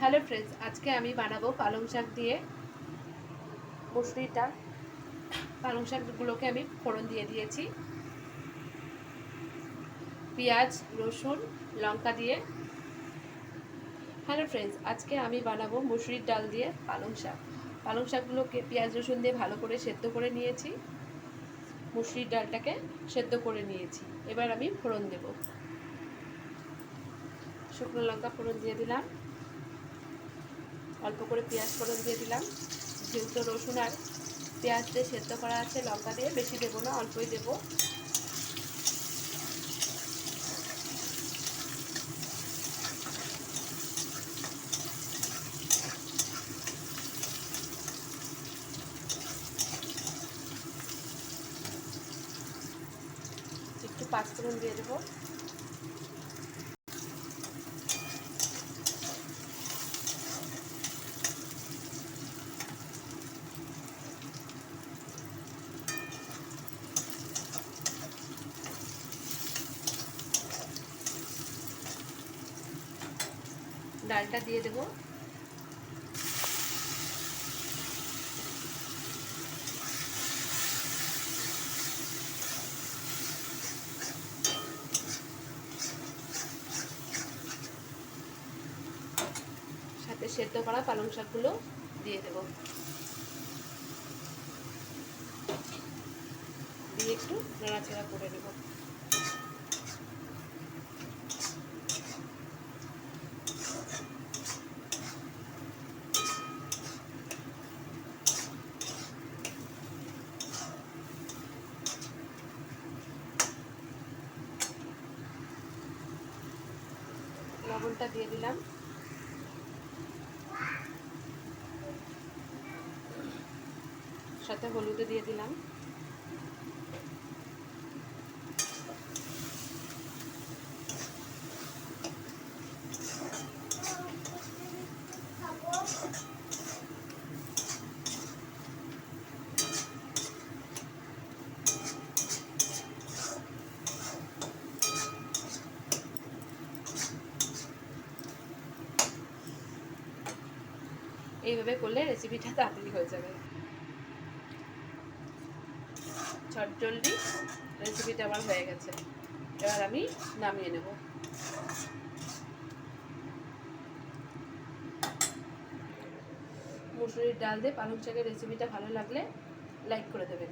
Hello friends আজকে আমি বানাবো পালং শাক দিয়ে মুসুরির ডাল পালং শাকগুলোকে আমি ফোড়ন দিয়ে দিয়েছি। পেঁয়াজ, রসুন, লঙ্কা দিয়ে। হ্যালো ফ্রেন্ডস আজকে আমি বানাবো মুসুরির ডাল দিয়ে পালং শাক। পালং শাকগুলোকে পেঁয়াজ, রসুন দিয়ে ভালো করে সেদ্ধ করে নিয়েছি। মুসুরির ডালটাকে সেদ্ধ করে নিয়েছি। এবার আমি ফোড়ন দেব। শুকনো লঙ্কা ফোড়ন দিয়ে দিলাম। অল্প করে পেঁয়াজ ফোড়ন দিয়ে দিলাম। যেহেতু রসুন আর পেঁয়াজ দিয়ে সেদ্ধ করা আছে, লঙ্কা দিয়ে বেশি দেবো না, অল্পই দেবো। একটু পাঁচফোড়ন দিয়ে দেবো। ডালটা দিয়ে দেবো। সাথে সেদ্ধ করা পালং শাকগুলো দিয়ে দেবো। দিয়ে একটু নাড়াচাড়া করে দেবো লবণটা দিয়ে দিলাম। সাথে হলুদও দিয়ে দিলাম। এইভাবে করলে রেসিপিটা তাড়াতাড়ি হয়ে যাবে। চটজলদি রেসিপিটা আমার হয়ে গেছে। এবার আমি নামিয়ে নেব। মুসুরির ডাল দিয়ে পালং শাকের রেসিপিটা ভালো লাগলে লাইক করে দেবেন।